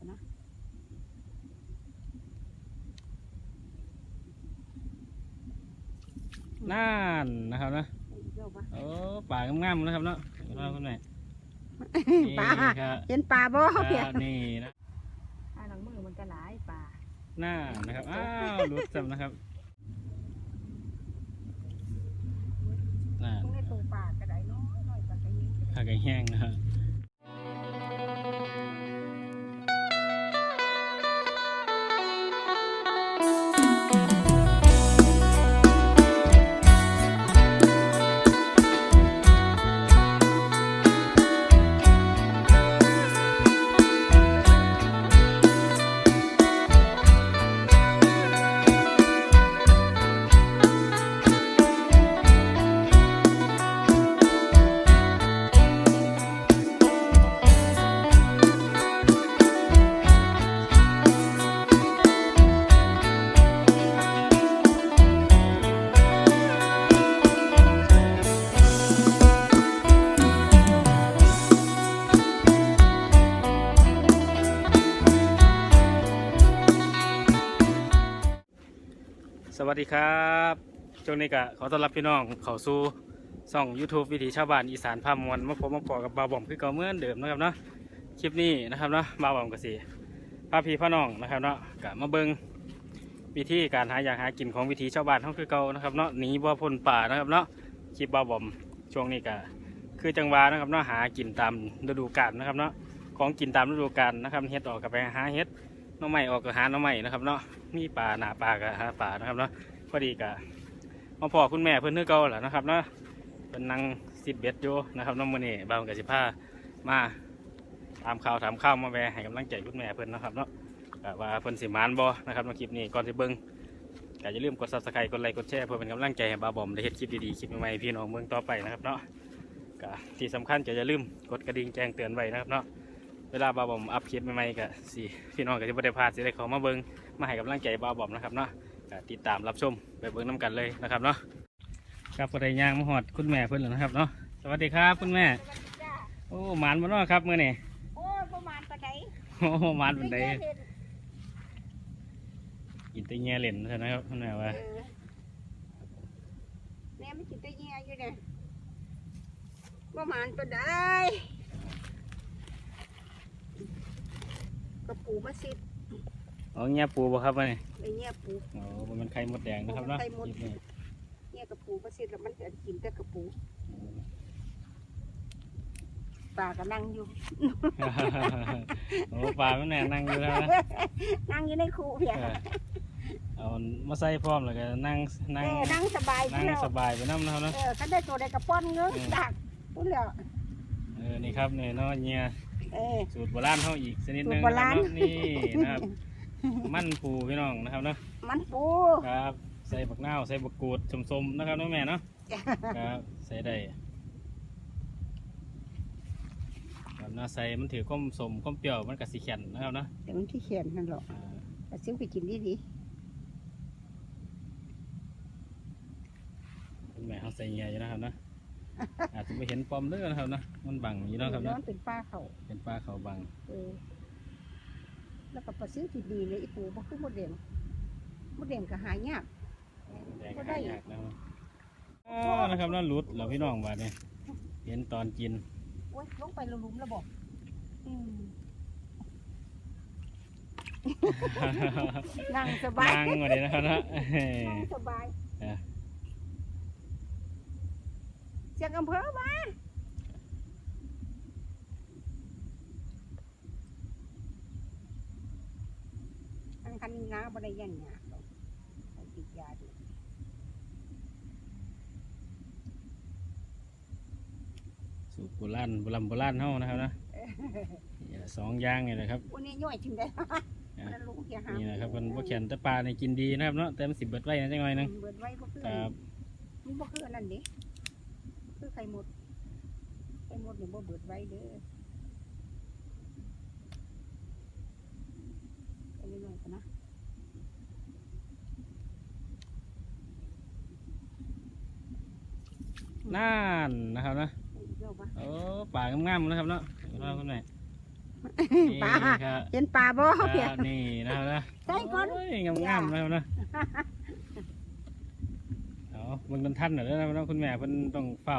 กันนะน่านนะครับนะไอ้เจ้าปะโอ้ป่างามๆนะครับเนาะเราคุณแม่ปลานี่ครับเห็นปลาบ่อ่าเพียนี่นะอ่าหลังมือมันก็หลายปลาน่านนะครับอ้าวหลุดจับนะครับน่านต้องได้ตัวปลาก็ได้น้อยน้อยปลากระยิงผักไก่แห้งนะครั วัสดีครับช่วงนี้ก็ขอต้อนรับพี่น้องเข้าสู่ช่อง YouTube วิถีชาวบ้านอีสานพามวลมาพบมาพอกับบาวบอมคือเก่าเหมื่อนเดิมนะครับเนาะคลิปนี้นะครับเนาะบาวบอมก็สิพาพี่พ่อน้องนะครับเนาะก็มาเบิงวิธีการหาอยากหากินของวิถีชาวบ้านเขาคือเก่านะครับเนาะหนีบ่พ้นป่านะครับเนาะคลิปบาวบอมช่วงนี้ก็คือจังหวะนะครับเนาะหากินตามฤดูกาลนะครับเนาะของกินตามฤดูกาลนะครับเฮ็ดออกกับไปหาเฮ็ด น้องใหม่ออกกับหาน้องใหม่นะครับเนาะมีป่าหนาป่ากับหาป่านะครับเนาะพอดีกับมาพอคุณแม่เพิ่นคือเก่าแหละนะครับเนาะเป็นนางสิบเบ็ดโยนะครับน้องมือนี่บางกับสิผ้ามาตามข่าวถามข้าวมาแวะให้กำลังใจคุณแม่เพิ่นนะครับเนาะว่าเพิ่นสิมานบ่นะครับในคลิปนี้ก่อนสิเบิ่งก็อย่าลืมกด subscribe กดไลค์กดแชร์เพื่อเป็นกำลังใจให้บาวบอมได้เฮ็ดคลิปดีๆคลิปใหม่ๆพี่น้องเมืองต่อไปนะครับเนาะก็ที่สำคัญก็อย่าลืมกดกระดิ่งแจ้งเตือนไว้นะครับเนาะ เวลาบาวบอมอัพคลิปใหม่ๆก็สิพี่น้องก็จะบ่ได้พลาดสิได้เข้ามาเบิ่งมาให้กำลังใจบาวบอมนะครับเนาะก็ติดตามรับชมไปเบิ่งน้กันเลยนะครับเนาะครับก็ได้ย่างมาฮอดคุณแม่เพิ่นแล้วนะครับเนาะสวัสดีครับคุณแม่สวัสดีจ้าโอ้หมานบ่เนาะครับมื้อนี้โอ้ยประมาณปลาไหนโอ้หมานเป็นไดม่เห็นกินแต่แง่เล่นเท่านั้นครับคุณแม่ว่าเออแม่ไม่กินแตะเงี้ยอยู่เนี่ยประมาณปลาไห กระปูมาสิบอ๋อแง่ปูบ่ครับมื้อนี้ไอ้เงี้ยปูอ๋อบ่แมันไข่มดแดงนะครับเนาะไข่มดคลิปนี้เงี้ยกระปูมาสิบแล้วมันจะกินแต่กระปูปลาก็นั่งอยู่ โอ้ปลามันแน่นั่งอยู่แล้วนะนั่งอยู่ในคูเพียเออเอามาใส่พร้อมแล้วก็นั่งนั่งเออนั่งสบายนั่งเที่ยวสบายไปน้ำนะครับเนาะ เออก็ได้ตัวใดกระป้อนเงื้อเออ ดักพูดแล้ว เออนี่ครับนี่เนาะเงีย เออ สูตรโบราณเฮาอีกชนิดหนึงสูตรโบนะครารับณ เนาะนี่นะครับ มันปูพี่น้องนะครับเนาะมันปูครับใส่บักนาวใส่บักกูดสมๆนะครับเนาะแม่เนาะครับใส่ได้ครับน่าใส่มันถือก้มสมก้มเปรี้ยวมันกับสีแข็งนะครับเนาะแต่มันที่เขียนนั่นหรอกอ่าแต่ซื้อไปกินดีดีคุณแม่เขาใส่เงียอยู่นะครับเนาะ อาจจะไม่เห็นปอมเด้อนะครับเนาะมันบังอยู่เนาะครับย้อเนาะนเป็นป้าเขาเป็นปลาเขาบังเออแล้วก็ปลาซื้อที่ดีเลยไอ้ปูบ่คือมดแดงมดแดงก็หายากแดงก็ได้หายากนะครับอ๋อนะครับเนาะหลุดเหราพี่น้องว่าเนี่ยเห็นตอนกินโอ้ยลงไปและหลุมแล้วบอกอืมนั่งสบายนั่งมาเลยนะครับเนาะนั่งสบาย เออเสียงอำเภอมาอันคันนี้นะบ่ได้ยันหยาดอกเอาติดยาดิสูตรโบราณโบราณโบราณเฮานะครับเนาะนี่แหละสองอย่างนี่แหละครับวันนี้ย่อยถึงได้อะมันลุงเสียหานี่นะครับมันบ่แข็งแต่ปลาในกินดีนะครับเนาะแต่มันสิเบิดไว้นะจังหน่อยหนึงเบิดไว้บ่คือครับมันบ่คืออันนั้นเด้ คือไข่หมด ไข่หมดนี่บ่เบิดไว้เด้อไปเรื่อยๆกันนะน่านนะครับนะไปอีกแล้วปะโอ้ป่างามๆนะครับเนาะว่าคุณแม่นี่ปลาครับเห็นปลาบ่คเพียรับนี่นะครับนะใส่ก่อนโยงามๆนะครับนะ เอาเบิ่งกันท่านหน่อยนะครับนะคุณแม่เพิ่นต้องเฝ้า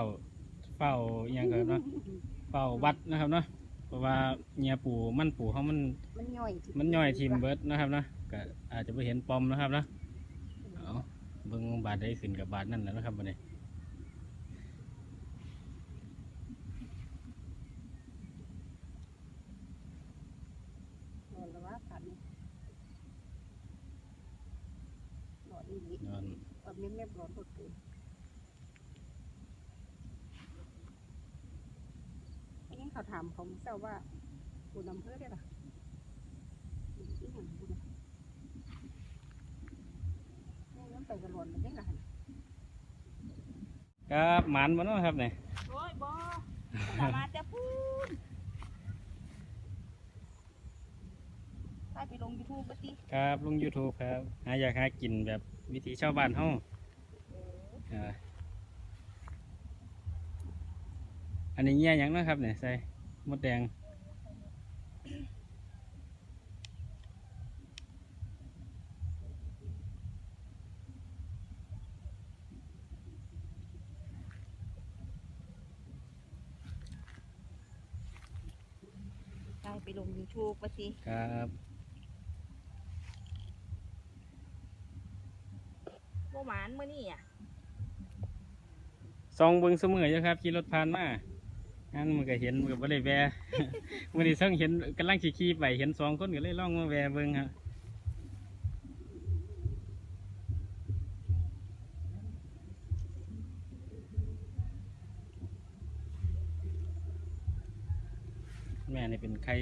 เฝ้าอหยังกันเนาะเฝ้าวัดนะครับเนาะเพราะว่าเงียปูมันปูเขามันมันย่อยมันย่อยทิมเบิดนะครับนะก็อาจจะไปเห็นปอมนะครับนะเอาเบิ่งบาทได้ขึ้นกับบาทนั่นแหละนะครับบัดนี้นอนแล้วว่ากันนอนนี่นอนแบบนี้ไม่ร้อนก็คืออันนี้ เขาถามเขาเจ้าว่าปูน้ำเพื่อได้หรออีหยังปูนะนี่น้ำไปกระหลอนมันได้หรอครับหมานบ่เนาะครับเนี่ยโอ้ยบออย่ามาจะพูดไปไปลงยูทูบปติครับลง YouTube ครับหาอยากหากินแบบวิถีชาวบ้านเฮาเออ อันนี้เงี้ยหยังเนาะครับเนี่ยใส่มดแดงไปไปลงยูทูบปติครับโมหมานเมื่อนี่อะ ซองเบิ่งเสมออยู่ครับขี่รถผ่านมา งั้นมันก็เห็นมันก็บ่ได้แวะมื้อนี้เพิ่งเห็นกำลังขี่ๆไปเห็นสองคนก็เลยลองมาแวะเบิ่งครับแม่นี่เป็นไข่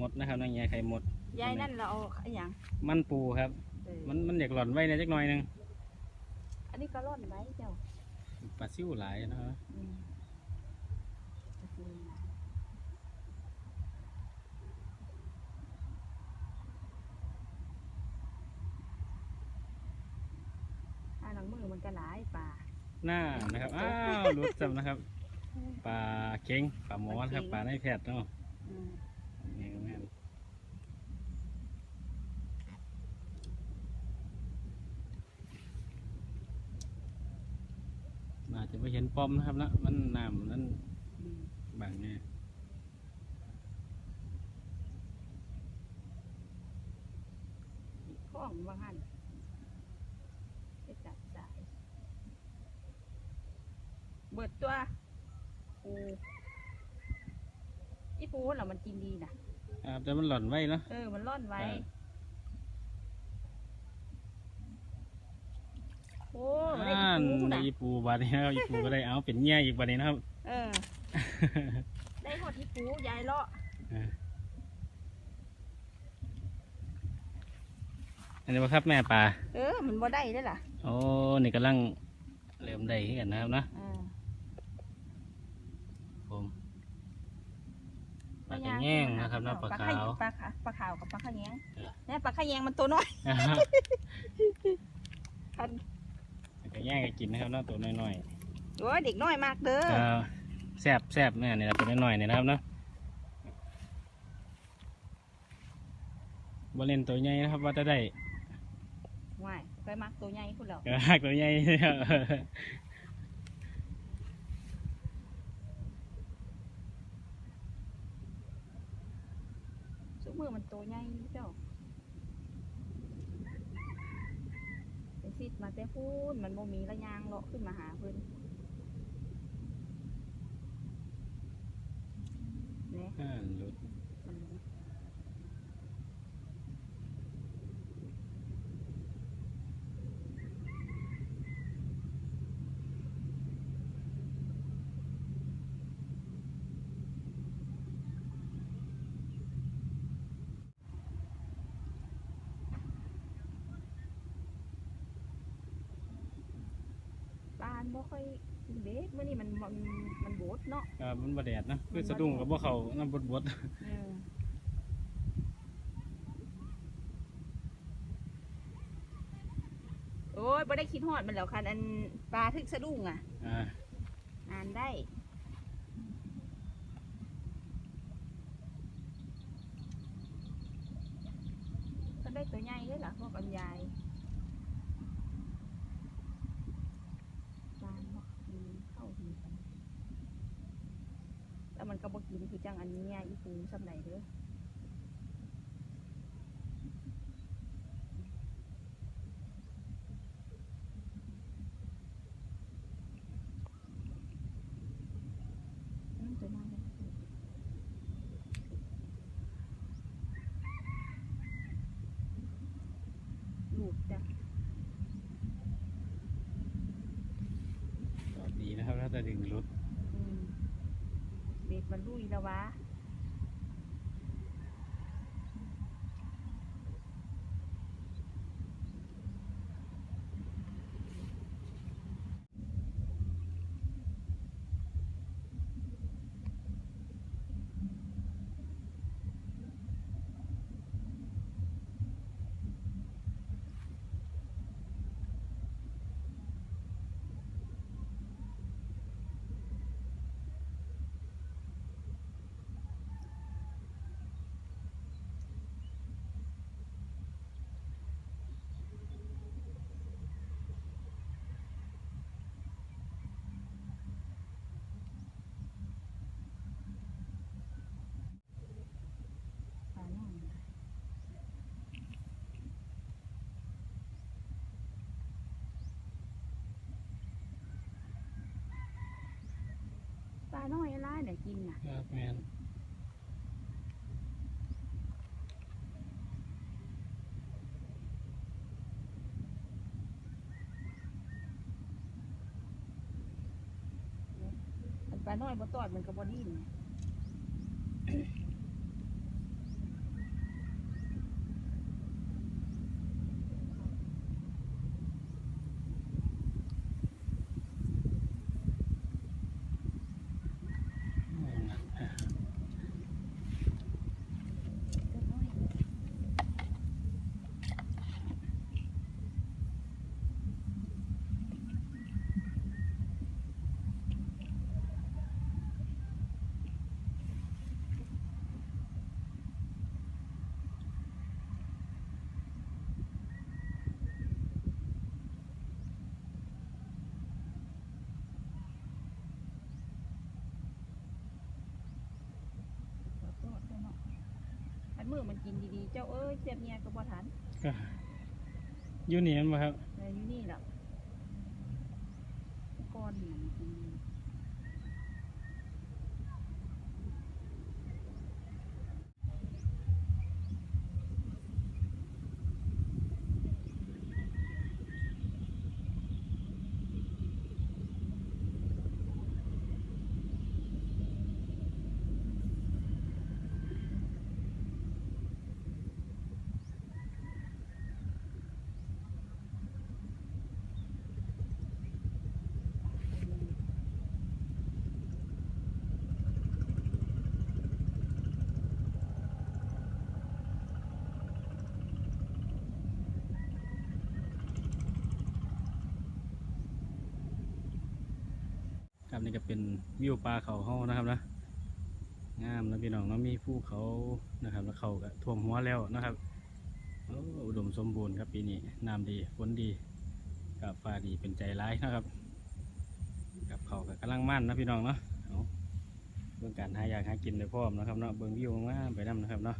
มดนะครับน้องแง่ไข่มด ยายนั่นเราเอาอะไรอย่างมันปูครับ เออมันมันอยากหล่อนไว้ในจักหน่อยหนึงอันนี้ก็ร่อนไว้เจ้าปลาซิวหลายนะครับ อืมอ่าหลังมือมันก็หลายป่า หน้านะครับ อ้าวรุดจำนะครับ ปลาเค็งปลาหมอนะครับ ปลาในแพทย์เนาะอืมนี่ก็แม่นอาจจะไปเห็นปอมนะครับนะมันน้ำนั้นอืมบางเนี่ยข้องบางหันไปจับสาย เบิดตัวปูอีปูเหรามันกินดีนะครับแต่มันหล่อนไว้เนาะ เออ มันร่อนไว้เออโอ้มันได้อ่าอีปูนะอีปูบาดนี้นะครับอีปูก็ได้เอาเป็นแง่อีกบาดนี้นะครับ เออ ได้หอดอีปูยายเลาะอันนี้ว่าครับแม่ปลาเออ มันบ่ได้ได้อล่ะโอ้นี่กำลังเริ่มได้ขึ้นกันนะครับนะเออ ผมป ลากระแง่งนะครับนะปลาขาวปลาขาวปลาขาวกับปลาขะแยงเออเนี่ยปลาขะแยงมันตัวน้อยนะครับคันปลากระแง่งก็กินนะครับเนาะตัวน้อยโอ้ยเด็กน้อยมากเด้อๆก็แซ่บแซ่บเนี่ยนี่นะตัวน้อยๆเนี่ยนะครับเนาะบอลเลนตัวใหญ่นะครับว่าจะได้ว่ายไปมักตัวใหญ่คุณแล้วก็หักตัวใหญ่นะครับ ซุ มือมันโตัวใหญ่เจ้าไปซิดมาแต่พูนมันโมมีระยางเลาะขึ้นมาหาเพื่อนเนี่ย บ้านบ่ค่อยเด็ดเมื่อนี้มันมันมันโบดเนาะก็มันบดแดดนะคือสะดุ้งกับพวกเขาน้ำบดบดเออโอ้ยบ่ได้คิดฮอดมันแล้วคันอันปลาทึกสะดุ้งอะ ๆอ่าอ่านได้ได้ตัวใหญ่เลยล่ะพวกอันใหญ่ปลาเนาะกินเข้าดีกันแต่มันก็บ่กินคื อจังอันนี้อีปูสำไหนเด้ออืมตัวนั้นเลยลูกจ้ะตอบดีนะครับถ้าจะดึงรถอืมเบ็ดมันลุยแล้ววะ น้อยอะไรเดี๋ยวกินน่ะครับแมนอันปลาน้อยบ่ตอดมันก็บ่ดิ้นตัวน้อย บ่ตอดตัวเนาะอัน มือมันกินดีๆ เจ้าเอ้ยเสียบเมียก็บ่ทันก็อยู่นี่มั้งครับเลยอยู่นี่แหละก้อนนี่มันกินดี นี่ก็เป็นวิวปลาเขาเฮานะครับนะงามนะพี่น้องเนาะมีภูเขานะครับแล้วเขาก็ท่วมหัวแล้วนะครับอุดมสมบูรณ์ครับปีนี้น้ำดีฝนดีกับฟ้าดีเป็นใจร้ายนะครับ กับเขาก็กำลังมั่นนะพี่น้องเนาะเบื้องการหายากหากินได้พร้อมนะครับเนาะเบื้องวิวงามไปนํนะครับเนาะ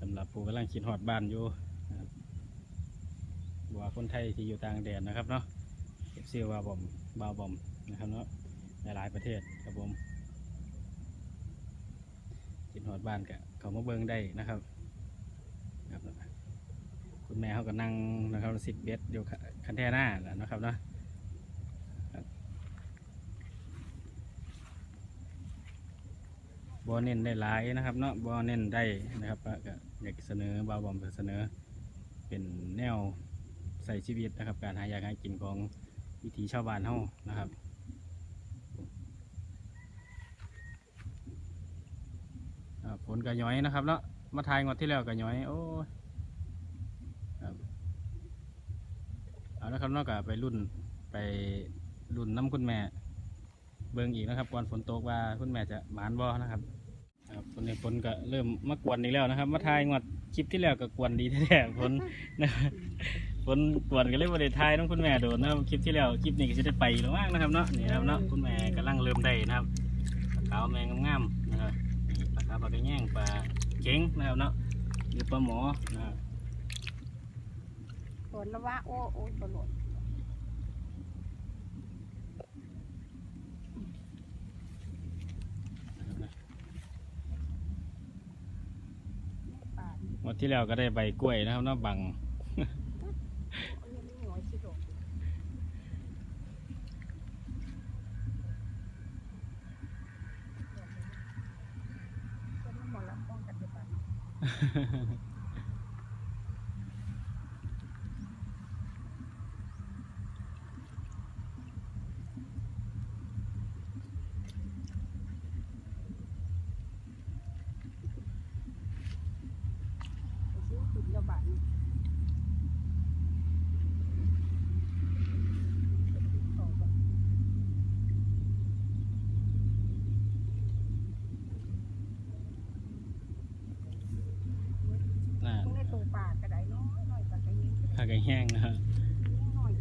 สำหรับผู้กำลังคิดฮอดบ้านอยู่ว่าคนไทยที่อยู่ต่างแดนนะครับเนาะเสียว่าบอมบาวบอมนะครับเนาะ ในหลายประเทศครับผมกินหอดบ้านกะเขามาเบิงได้นะครับครับ คุณแม่เขาก็นั่งนะครับสิบเบสเดียวคันแท่หน้าแหละนะครับเนาะบอเน้นได้หลายนะครับเนาะบอเน้นได้นะครับก็อยากเสนอบาวบอมเสนอ เป็นแนวใส่ชีวิตนะครับ การหายากหากินของวิถีชาวบ้านเฮานะครับ อ่าผลกระย้อยนะครับเนาะมาทายงวดที่แล้วกระย้อยโอ้ยครับเอาละครับนอกจากไปรุ่นไปรุ่นน้ำคุณแม่ เบิ่งอีกนะครับก่อนฝนตกว่าคุณแม่จะหมานบ่นะครับครับคนนี้ฝนก็เริ่มมากวนอีกแล้วนะครับ มาทายงวดคลิปที่แล้วก็กวนดีแท้ๆฝนนะครับฝนกวนก็เลยบ่ได้ทายน้องคุณแม่โดนนะครับคลิปที่แล้วคลิปนี้ก็จะได้ไปแล้วมากนะครับเนาะนี่นะครับเนาะคุณแม่กำลังเริ่มได้นะครับขาวแมงงามๆนะครับ นี่ปลาขาวปลากระแยงปลาเก๋งนะครับเนาะหรือปลาหมอนะครับฝนละว่าโอ้โอ้ยตลอดป่านงวดที่แล้วก็ได้ใบกล้วยนะครับเนาะบัง โอ้ยยังไม่หน่อยสิดอกก็ไม่หมดลำป้องกันดีกว่าเนาะ ไปซื้อกินแล้วบาดนี้เอาก่อน น่า ต้องได้ตัวปลากระไดน้อยน้อยปลากระยิง ปลา กระแห้งนะครับน้อยน้อย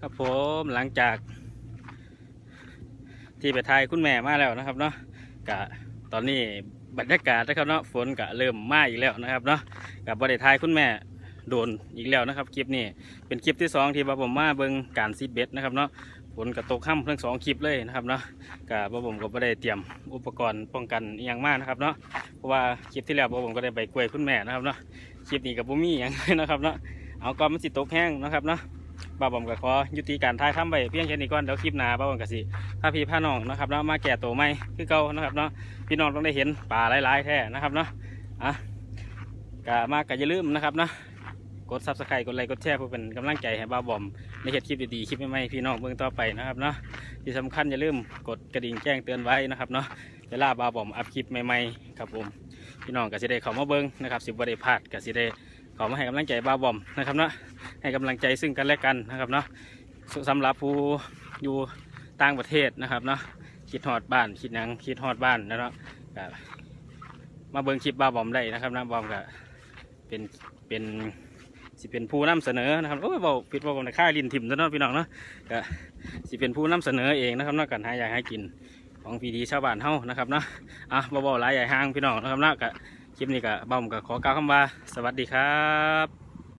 ครับผมหลังจาก ที่ไปทายคุณแม่มาแล้วนะครับเนาะกะตอนนี้บรรยากาศนะครับเนาะฝนกะเริ่มมาอีกแล้วนะครับเนาะกับบริทายคุณแม่โดนอีกแล้วนะครับคลิปนี้เป็นคลิปที่สองที่ว่าผมมาเบิงการซีดเบ็ดนะครับเนาะฝนกระตกค่ำทั้งสองคลิปเลยนะครับเนาะกะบ่ผมก็บ่ได้เตรียมอุปกรณ์ป้องกันอย่างมากนะครับเนาะเพราะว่าคลิปที่แล้วบ่ผมก็ได้ใบกล้วยคุณแม่นะครับเนาะคลิปนี้กับบ่มีอย่างเลยนะครับเนาะเอาก่อนมันสิตกแห้งนะครับเนาะบาผมก็ขอยุติการถ่ายทำไปเพียงแค่นี้ก่อนเดี๋ยวคลิปหน้าบาผมก็สิาพี่พาน้องนะครับเนาะมาแก่ตัวใหม่คือเก่านะครับเนาะพี่น้องต้องได้เห็นป่าหลายๆแท้นะครับเนาะอะกะมากะอย่าลืมนะครับเนาะกดซับสไครต์กดไลค์กดแชร์เพื่อเป็นกำลังใจให้บ้าบอมในเห็ดคลิปดีๆคลิปใหม่ๆพี่น้องเบิ่งต่อไปนะครับเนาะที่สำคัญอย่าลืมกดกระดิ่งแจ้งเตือนไว้นะครับเนาะเวลาบ้าบอมอัพคลิปใหม่ๆครับผมพี่น้องก็สิได้เข้ามาเบิ่งนะครับสิบวันได้พลาดก็สิได้เข้ามาให้กำลังใจบ้าบอมนะครับเนาะให้กำลังใจซึ่งกันและกันนะครับเนาะสำหรับผู้อยู่ ต่างประเทศนะครับเนาะคิดฮอดบ้านคิดหยังคิดฮอดบ้านนะเนาะก็มาเบิ่งคลิปบ้าบอมได้นะครับนะบอมก็เป็นเป็นสิเป็นผู้นำเสนอนะครับโอ้ยเบาผิดบาบอมในค่ายลินถิ่มซะเนาะพี่น้องเนาะก็สิเป็นผู้นำเสนอเองนะครับนาะกันหาอยากให้กินของพีดีชาวบ้านเฮานะครับเนาะอะเบาๆหลายใหญ่ห้างพี่น้องนะครับเนาะก็คลิปนี้ก็บอมก็ขอกล่าวคำว่าสวัสดีครับ